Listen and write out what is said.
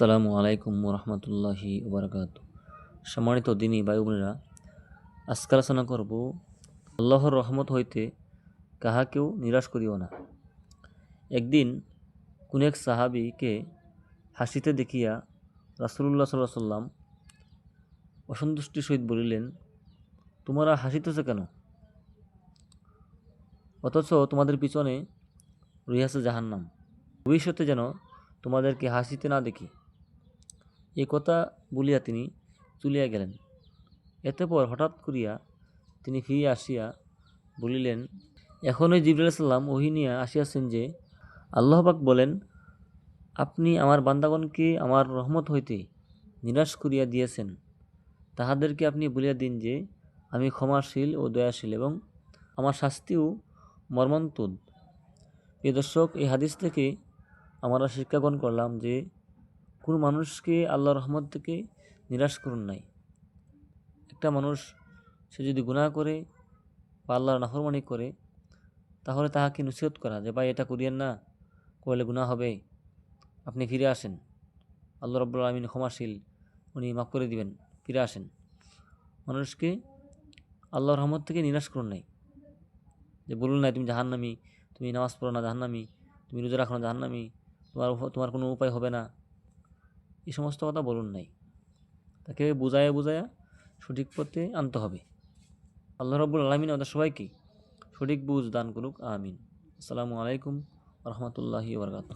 আসসালামু আলাইকুম রহমতুল্লাহি ওবরাকাত। সম্মানিত দিনী ভাই বোনেরা আজকে আলোচনা করব, আল্লাহর রহমত হইতে কাহাকেও নিরাশ করিও না। একদিন কোন এক সাহাবিকে হাসিতে দেখিয়া রাসুল্লাহ সাল্লাহ সাল্লাম অসন্তুষ্টির সহিত বলিলেন, তোমরা হাসিতেছে কেন? অথচ তোমাদের পিছনে রইয়াছে জাহান্নাম। ভবিষ্যতে যেন তোমাদেরকে হাসিতে না দেখি। এই কথা বলিয়া তিনি চলিয়া গেলেন। এতে পর হঠাৎ করিয়া তিনি ফিরে আসিয়া বলিলেন এখন ওই জিবরুল সাল্লাম ওহিনিয়া আসিয়াছেন যে আল্লাহবাক বলেন, আপনি আমার বান্দাগণকে আমার রহমত হইতে নিরাশ করিয়া দিয়েছেন। তাহাদেরকে আপনি বলিয়া দিন যে, আমি ক্ষমাশীল ও দয়াশীল এবং আমার শাস্তিও মর্মন্তুদ প্রিয় দর্শক, এই হাদিস থেকে আমরা শিক্ষা গ্রহণ করলাম যে কোনো মানুষকে আল্লাহ রহমত থেকে নিরাশ করুন নাই। একটা মানুষ, সে যদি গুনাহ করে বা আল্লাহর নাফরমানি করে, তাহলে তাহাকে নসিহত করা যে, ভাই, এটা করিয়েন না, করলে গুনাহ হবে। আপনি ফিরে আসেন। আল্লাহ রব্বুল আলমিন ক্ষমাশীল, উনি মাফ করে দিবেন, ফিরে আসেন। মানুষকে আল্লাহর রহমত থেকে নিরাশ করুন নাই। যে, বলুন না, তুমি জাহান্নামি, তুমি নামাজ পড়ো না জাহান্নামি, তুমি রোজা রাখো না জাহান্নামি, তোমার তোমার কোনো উপায় হবে না। এই সমস্ত কথা বলুন নাই। তাকে বুঝায়া বুঝায়া সঠিক পথে আনতে হবে। আল্লাহ রব্বুল আলমিন আমাদের সবাইকে সঠিক বুঝ দান করুক, আমিন। আসসালামু আলাইকুম রহমতুল্লাহি বরকাত